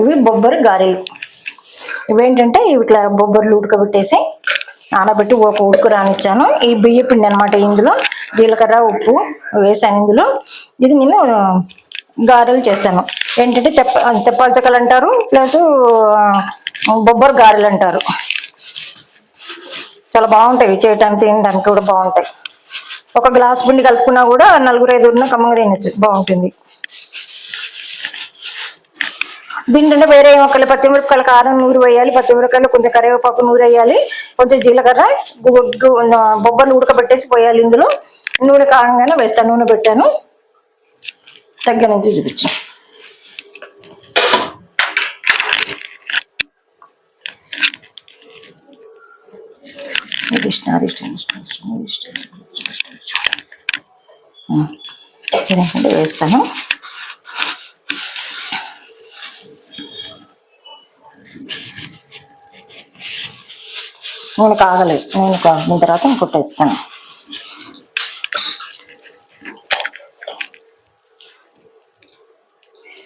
ఇవి బొబ్బరి గారెలు. ఇవేంటంటే ఇవి ఇట్లా బొబ్బర్లు ఉడకబెట్టేసి నానబెట్టి ఒక ఉడుకు రానిచ్చాను. ఈ బియ్య పిండి అనమాట ఇందులో. జీలకర్ర ఉప్పు వేసాను ఇందులో. ఇది నేను గారెలు చేస్తాను. ఏంటంటే తెప్ప తెప్పాల చెక్కలు అంటారు ప్లస్ బొబ్బరి గారెలు అంటారు. చాలా బాగుంటాయి ఇవి చేయటానికి తినడానికి కూడా బాగుంటాయి. ఒక గ్లాస్ పిండి కలుపుకున్నా కూడా నలుగురు ఐదుగురిన కమ్మగా తినచ్చు. బాగుంటుంది. దీంట్లో వేరే ఒకళ్ళు ఒక్కళ్ళు పచ్చిమిరపకాయలు కారం నూరు వేయాలి పచ్చిమిరపకాయలు కొంచెం కరివేపాకు నూరు వేయాలి కొంచెం జీలకర్ర బొబ్బలు బొబ్బర్లు ఉడకబెట్టేసి పోయాలి ఇందులో. నూనె కారంగానే వేస్తాను నూనె పెట్టాను. తగ్గ నుంచి చూపించు. ఇది ఇష్టం ఇది ఇష్టం ఇది ఇష్టం, ఇది ఇష్టం. ఉం. ఇదేంటంటే వేస్తాను నూనె కాగలేదు నూనె కాగిన తర్వాత కొట్టేస్తాను.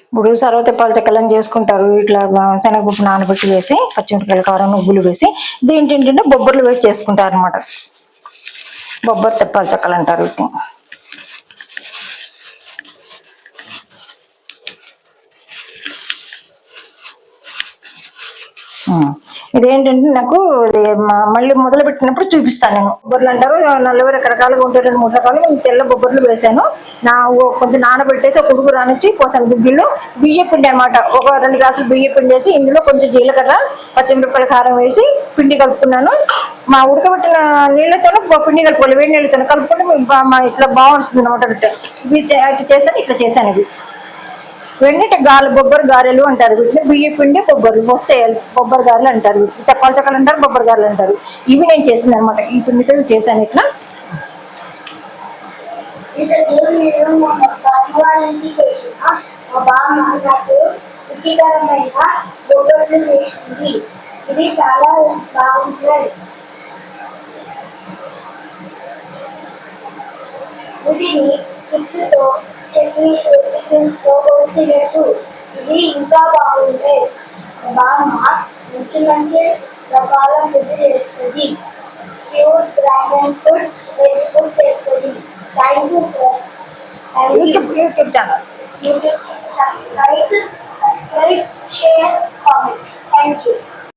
ఇప్పుడు సర్వతిప్పాలు చెక్కలను చేసుకుంటారు. ఇట్లా శనగపప్పు నానబెట్టి వేసి పచ్చిమిరపకాయల కారం నువ్వులు వేసి దీంట్లో ఏంటంటే బొబ్బర్లు వేసి చేసుకుంటారు అనమాట బొబ్బర్ తిప్పాలు చెక్కలు అంటారు వీటిని. ఉం. ఇదేంటంటే నాకు మళ్ళీ మొదలు పెట్టినప్పుడు చూపిస్తాను నేను. బొబ్బర్లు అంటారు నలుగురు రకరకాలుగా ఉంటాయి రెండు మూడు రకాలు నేను తెల్ల బొబ్బర్లు వేసాను నా కొంచెం నానబెట్టేసి ఒక ఉడుగు రానిచ్చి పోసాను గుగ్గిళ్ళు. బియ్య పిండి అనమాట ఒక రెండు గ్లాసులు బియ్య పిండి వేసి ఇందులో కొంచెం జీలకర్ర పచ్చిమిరపకాయల కారం వేసి పిండి కలుపుకున్నాను. మా ఉడకబెట్టిన నీళ్ళతోనూ పిండి కలుపుకోవాలి. వేడి నీళ్ళతో కలుపుకుంటే మా ఇట్లా బాగుంటుంది అనమాట ఇట్లా అట్లా చేశాను ఇట్లా చేశాను ఇవి. వెంటనే గాలి బొబ్బరి గారెలు అంటారు. వీటిని బియ్య పిండి బొబ్బరి. వస్తాయాలి బొబ్బరి గారెలు అంటారు. వీటిని తెప్పాల చెక్కలు అంటారు బొబ్బరి గారెలు అంటారు. ఇవి నేను చేసింది అనమాట ఈ పిండితో చేశాను ఇట్లా. ఈరోజు చాలా బాగుంటాయి. వీటిని చిప్స్తో చట్నీస్ కూడా తినచ్చు ఇవి ఇంకా మా బామ్మ మంచి మంచి రకాల ఫుడ్ చేస్తుంది. Pure branded food veg food చేస్తుంది. Thank you for thank you YouTube YouTube channel YouTube subscribe, subscribe, share, comment. Thank you.